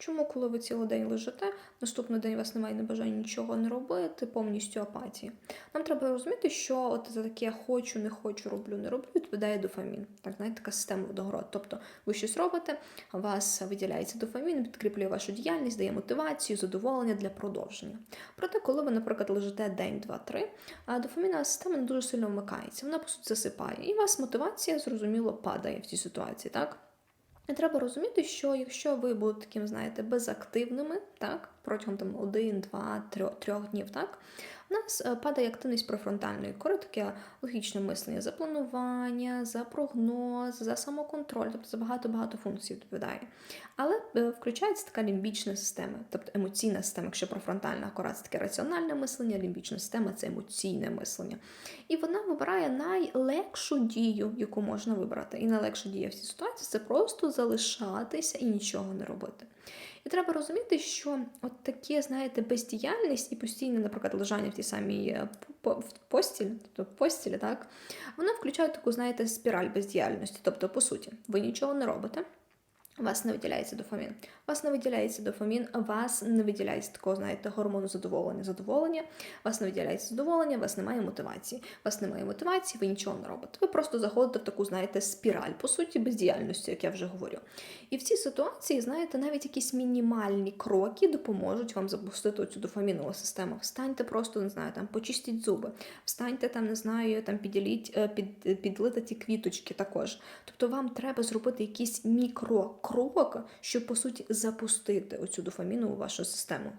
Чому, коли ви цілий день лежите, наступний день у вас немає бажання нічого не робити, повністю апатії? Нам треба розуміти, що от за таке хочу, не хочу, роблю, не роблю, відповідає дофамін. Так, знаєте, така система водогород. Тобто ви щось робите, у вас виділяється дофамін, підкріплює вашу діяльність, дає мотивацію, задоволення для продовження. Проте, коли ви, наприклад, лежите день, два, три, а дофамінна система не дуже сильно вмикається, вона по суті засипає, і у вас мотивація, зрозуміло, падає в цій ситуації, так? І треба розуміти, що якщо ви будете таким, знаєте, безактивними, так, протягом там один, два, трьох, трьох днів, так, у нас е, падає активність префронтальної кори, таке логічне мислення за планування, за прогноз, за самоконтроль, тобто за багато-багато функцій відповідає. Але е, включається така лімбічна система, тобто емоційна система, якщо префронтальна кора це таке раціональне мислення, лімбічна система це емоційне мислення. І вона вибирає найлегшу дію, яку можна вибрати. І найлегша дія в цій ситуації це просто залишатися і нічого не робити. І треба розуміти, що от таке, знаєте, бездіяльність і постійне, наприклад, лежання в тій самій е, постілі, тобто постілі, так, вона включає таку, знаєте, спіраль бездіяльності. Тобто, по суті, ви нічого не робите. Вас не виділяється дофамін. Вас не виділяється дофамін, вас не виділяється такого, знаєте, гормону задоволення, задоволення, вас не виділяється задоволення, вас немає мотивації. Вас немає мотивації, ви нічого не робите. Ви просто заходите в таку, знаєте, спіраль, по суті, бездіяльності, як я вже говорю. І в цій ситуації, знаєте, навіть якісь мінімальні кроки допоможуть вам запустити цю дофамінову систему. Встаньте просто, не знаю, там почистіть зуби, встаньте там, не знаю, там піділіть, е, під, підлити ті квіточки також. Тобто вам треба зробити якісь якийсь мікрокрок, щоб по суті запустити оцю дофамінову вашу систему.